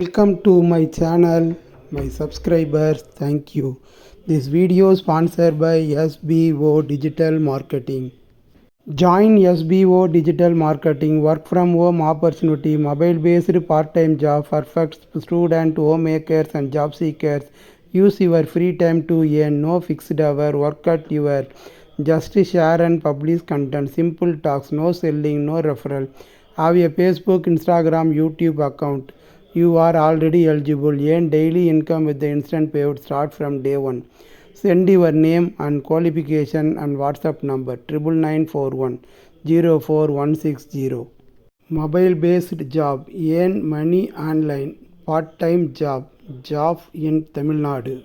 Welcome to my channel, my subscribers. Thank you. This video sponsored by SBO Digital Marketing. Join SBO Digital Marketing work from home opportunity, mobile based part time job, perfect student, homemakers, and job seekers. Use your free time to earn, no fixed hour, work at your just share and publish content, simple talks, no selling, no referral. Have a Facebook, Instagram, YouTube account. You are already eligible. Earn daily income with the instant payout. Start from day one. Send your name and qualification and WhatsApp number triple nine four one zero four one six zero. Mobile based job. Earn money online. Part time job. Job in Tamil Nadu.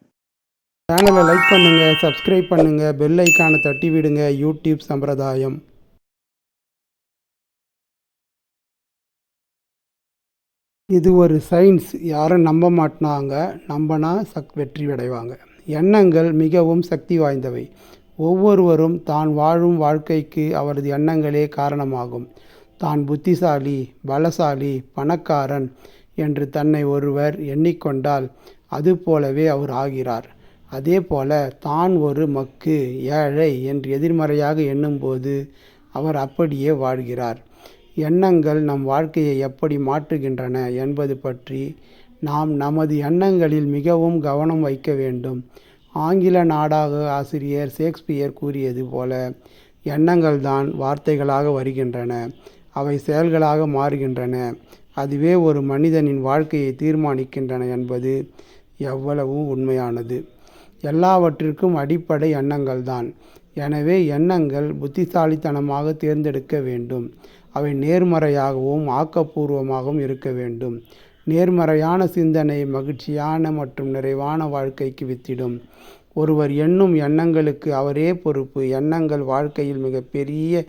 சேனலை like பண்ணுங்கள் subscribe பண்ணுங்கள் bell ஐக்கானை தட்டி விடுங்க. YouTube சம்பிரதாயம். இது ஒரு science யாரும் நம்ப மாட்டினாங்க நம்பினா சக் வெற்றி அடைவாங்க. எண்ணங்கள் மிகவும் சக்தி வாய்ந்தவை. ஒவ்வொருவரும் தான் வாழும் வாழ்க்கைக்கு அவரது எண்ணங்களே காரணமாகும். தான் புத்திசாலி பலசாலி பணக்காரன் என்று தன்னை ஒருவர் எண்ணிக்கொண்டால் அதுபோலவே அவர் ஆகிறார். அதே போல தான் ஒரு மக்கு ஏழை என்று எதிர்மறையாக எண்ணும்போது அவர் அப்படியே வாழ்கிறார். எண்ணங்கள் நம் வாழ்க்கையை எப்படி மாற்றுகின்றன என்பது பற்றி நாம் நமது எண்ணங்களில் மிகவும் கவனம் வைக்க வேண்டும். ஆங்கில நாடாக ஆசிரியர் ஷேக்ஸ்பியர் கூறியது போல எண்ணங்கள் தான் வார்த்தைகளாக வருகின்றன அவை செயல்களாக மாறுகின்றன அதுவே ஒரு மனிதனின் வாழ்க்கையை தீர்மானிக்கின்றன என்பது எவ்வளவு உண்மையானது. எல்லாவற்றிற்கும் அடிப்படை எண்ணங்கள் தான் எனவே எண்ணங்கள் புத்திசாலித்தனமாக தேர்ந்தெடுக்க வேண்டும். அவை நேர்மறையாகவும் ஆக்கப்பூர்வமாகவும் இருக்க வேண்டும். நேர்மறையான சிந்தனை மகிழ்ச்சியான மற்றும் நிறைவான வாழ்க்கைக்கு வித்திடும். ஒருவர் எண்ணும் எண்ணங்களுக்கு அவரே பொறுப்பு. எண்ணங்கள் வாழ்க்கையில் மிகப்பெரிய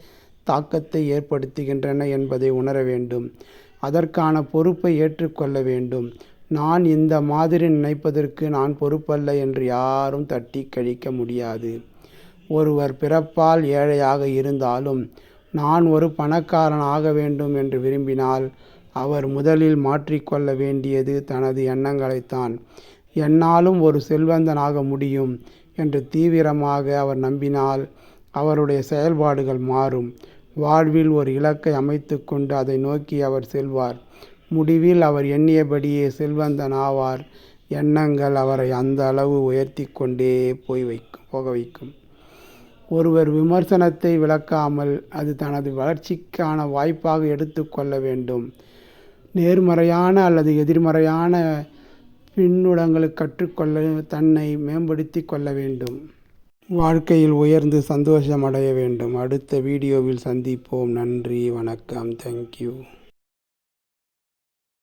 தாக்கத்தை ஏற்படுத்துகின்றன என்பதை உணர வேண்டும். அதற்கான பொறுப்பை ஏற்றுக்கொள்ள வேண்டும். நான் இந்த மாதிரி நினைப்பதற்கு நான் பொறுப்பல்ல என்று யாரும் தட்டி கழிக்க முடியாது. ஒருவர் பிறப்பால் ஏழையாக இருந்தாலும் நான் ஒரு பணக்காரன் ஆக வேண்டும் என்று விரும்பினால் அவர் முதலில் மாற்றிக்கொள்ள வேண்டியது தனது எண்ணங்களைத்தான். என்னாலும் ஒரு செல்வந்தனாக முடியும் என்று தீவிரமாக அவர் நம்பினால் அவருடைய செயல்பாடுகள் மாறும். வாழ்வில் ஒரு இலக்கை அமைத்து கொண்டு அதை நோக்கி அவர் செல்வார். முடிவில் அவர் எண்ணியபடியே செல்வந்தன் ஆவார். எண்ணங்கள் அவரை அந்த அளவு உயர்த்தி கொண்டே போய் வைக்கும் போக வைக்கும். ஒருவர் விமர்சனத்தை விளக்காமல் அது தனது வளர்ச்சிக்கான வாய்ப்பாக எடுத்துக்கொள்ள வேண்டும். நேர்மறையான அல்லது எதிர்மறையான பின்னுடங்களை கற்றுக்கொள்ள தன்னை மேம்படுத்தி கொள்ள வேண்டும். வாழ்க்கையில் உயர்ந்து சந்தோஷம் அடைய வேண்டும். அடுத்த வீடியோவில் சந்திப்போம். நன்றி வணக்கம். தேங்க்யூ